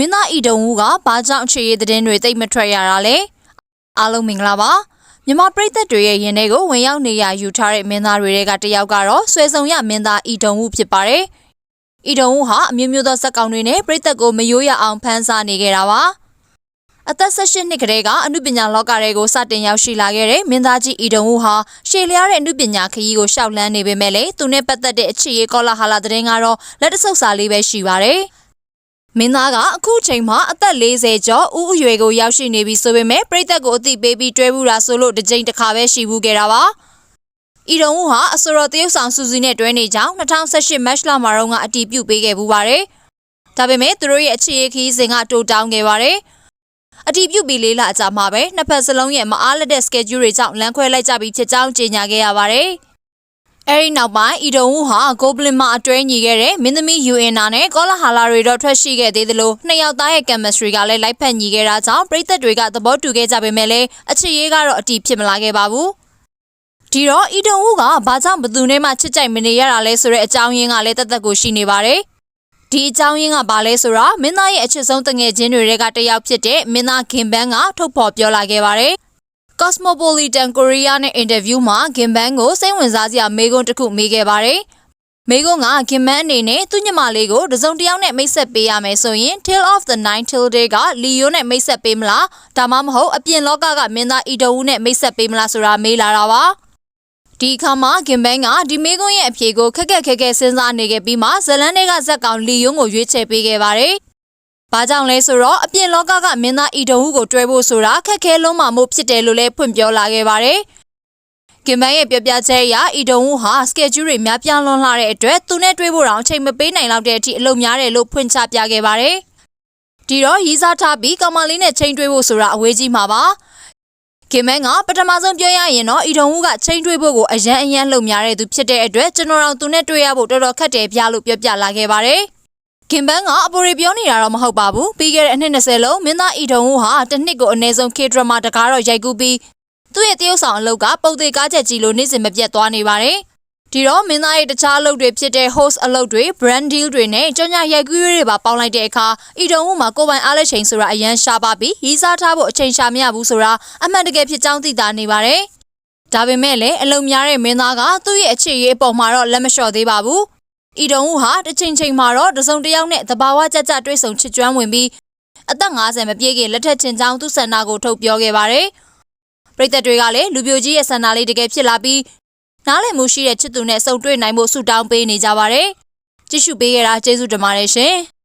မင်းသားဤတုံဦးကဘာကြောင့်အခြေရသတင်းတွေတိတ်မထွက်ရတာလဲအားလုံးမင်္ဂလာပါမြန်မာပြည်သက်တွေရဲ့ရင်ထဲကိုဝင်ရောက်နေရယူထားတဲ့မင်းသားတွေကတယောက်ကတော့ဆွေဆောင်ရမင်းသားဤတုံဦးဖြစ်ပါတယ်ဤတုံဦးဟာအမျိုးမျိုးသောဇက်ကောင်တွေနဲ့ပြည်သက်ကိုမယိုးရအောင်ဖန်ဆာနေခဲ့တာပါအသက်18နှစ်ကလေးကအမှုပညာလောကတွေကိုစတင်ရောက်ရှိလာခဲ့တဲ့မင်းသားကြီးဤတုံဦးဟာရှေလျားတဲ့အမှုပညာခရီးကိုရှောက်လန်းနေပေမဲ့လေသူနဲ့ပတ်သက်တဲ့အခြေရေးကောလာဟာလာသတင်းကတော့လက်တဆုပ်စာလေးပဲရှိပါတယ်။ မင်းသားကအခုချိန်မှာအသက်40ကျော်ဦးအရွယ်ကိုရောက်ရှိနေပြီဆိုပေမဲ့ပြည်သက်ကိုအသိပေးပြီးတွဲဘူးတာဆိုလို့တစ်ကြိမ်တစ်ခါပဲရှိဘူးခဲ့တာပါ။ဤတုံဦးဟာအစောရတရုတ်ဆောင်စူစီနဲ့တွဲနေကြောင်း2018မတ်လမှာတော့ကအတီးပြုတ်ပေးခဲ့ဘူးပါတယ်။ဒါပေမဲ့သူတို့ရဲ့အခြေအခီးစဉ်ကတိုးတောင်းခဲ့ပါတယ်။အတီးပြုတ်ပြီးလေးလအကြာမှာပဲနှစ်ဖက်စလုံးရဲ့မအားလက်တဲ့ schedule တွေကြောင့်လမ်းခွဲလိုက်ကြပြီးဖြစ်ကြောင်းကြေညာခဲ့ရပါတယ်။ အဲဒီနောက်ပိုင်းအီဒုံဦးဟာဂိုဘလင်မှာအတွဲညီခဲ့တဲ့မင်းသမီးယူအင်နာနဲ့ကောလာဟာလာတွေတော့ထွက်ရှိခဲ့သေးသလိုနှစ်ယောက်သားရဲ့ chemistry ကလည်းလိုက်ဖက်ညီခဲ့တာကြောင့်ပြည်သက်တွေကသဘောတူခဲ့ကြပေမဲ့လည်းအချစ်ရေးကတော့အတီးဖြစ်မလာခဲ့ပါဘူးဒီတော့အီဒုံဦးကဘာကြောင့်ဘသူနဲ့မှချစ်ကြိုက်မနေရတာလဲဆိုတဲ့အကြောင်းရင်းကလည်းတသက်ကိုရှိနေပါတယ်ဒီအကြောင်းရင်းကဘာလဲဆိုတော့မင်းသားရဲ့အချစ်ဆုံးတငယ်ချင်းတွေကတယောက်ဖြစ်တဲ့မင်းသားခင်ပန်းကထုတ်ဖော်ပြောလာခဲ့ပါတယ် Cosmopolitan Korea နဲ့အင်တာဗျူးမှာဂင်ဘန်ကိုစိတ်ဝင်စားစရာမေးခွန်းတစ်ခုမေးခဲ့ပါတယ်။မေးခွန်းကဂင်ဘန်အနေနဲ့သူ့ညီမလေးကိုတစုံတစ်ယောက်နဲ့မိတ်ဆက်ပေးရမယ်ဆိုရင် Tale of the Nine Till Day ကလီယိုနဲ့မိတ်ဆက်ပေးမလားဒါမှမဟုတ်အပြင်လောကကမင်းသားအီဒိုဦးနဲ့မိတ်ဆက်ပေးမလားဆိုတာမေးလာတာပါ။ဒီအခါမှာဂင်ဘန်ကဒီမေးခွန်းရဲ့အဖြေကိုခက်ခက်ခဲခဲစဉ်းစားနေခဲ့ပြီးမှဇလန်တွေကဇက်ကောင်လီယွန်းကိုရွေးချယ်ပေးခဲ့ပါတယ်။ ဘာကြောင့်လဲဆိုတော့အပြင်လောကကမင်းသားအီဒုံဦးကိုတွဲဖို့ဆိုတာခက်ခဲလုံးမှမို့ဖြစ်တယ်လို့လည်းဖွင့်ပြောလာခဲ့ပါတယ်။ကင်မန်ရဲ့ပြောပြချက်အရအီဒုံဦးဟာစကက်ဂျူးတွေများပြားလွန်လာတဲ့အတွက်သူနဲ့တွဲဖို့တောင်အချိန်မပေးနိုင်လောက်တဲ့အထိအလုပ်များတယ်လို့ဖွင့်ချပြခဲ့ပါတယ်။ဒီတော့ရီးစားထားပြီးကောင်မလေးနဲ့ချိန်တွဲဖို့ဆိုတာအဝေးကြီးမှာပါ။ကင်မန်ကပထမဆုံးပြောရရင်တော့အီဒုံဦးကချိန်တွဲဖို့ကိုအရန်အရန်လှုပ်များတဲ့သူဖြစ်တဲ့အတွက်ကျွန်တော်တို့သူနဲ့တွေ့ရဖို့တော်တော်ခက်တယ်ပြလို့ပြောပြလာခဲ့ပါတယ်။ ခင်ပန်းကအပေါ်ရီပြောနေတာတော့မဟုတ်ပါဘူးပြီးခဲ့တဲ့အနှစ်20လုံးမင်းသားအီထုံဦးဟာတစ်နှစ်ကိုအနည်းဆုံး K drama တကားတော့ရိုက်ကူးပြီးသူ့ရဲ့တရုပ်ဆောင်အလုပ်ကပုံသေးကားချက်ကြီးလိုနေ့စဉ်မပြတ်သွားနေပါတယ်ဒီတော့မင်းသားရဲ့တခြားအလုပ်တွေဖြစ်တဲ့ host အလုပ်တွေ brand deal တွေနဲ့ကြောင်ညာရိုက်ကူးရေးတွေပါပေါင်းလိုက်တဲ့အခါအီထုံဦးမှာကိုယ်ပိုင်အားလက်ချိန်ဆိုတာအရန်ရှားပါပြီးရီးစားထားဖို့အချိန်ရှာမရဘူးဆိုတာအမှန်တကယ်ဖြစ်ကြောင်းသိတာနေပါတယ်ဒါပေမဲ့လည်းအလုံများတဲ့မင်းသားကသူ့ရဲ့အခြေရေးအပေါ်မှာတော့လက်မလျှော့သေးပါဘူး။ ဤတုံဦးဟာတစ်ချိန်ချိန်မှာတော့တစုံတစ်ယောက်နဲ့တဘာဝကြကြတွေ့ဆုံချစ်ကျွမ်းဝင်ပြီးအသက်50မပြည့်ခင်လက်ထက်ချင်ချောင်းသူ့ဆန္ဒကိုထုတ်ပြောခဲ့ပါတယ်။ပရိသတ်တွေကလည်းလူပြိုကြီးရဲ့ဆန္ဒလေးတကယ်ဖြစ်လာပြီးနားလည်မှုရှိတဲ့ချစ်သူနဲ့ဆုံတွေ့နိုင်ဖို့ဆုတောင်းပေးနေကြပါတယ်။ကြည့်ရှုပေးကြတာကျေးဇူးတင်ပါတယ်ရှင်။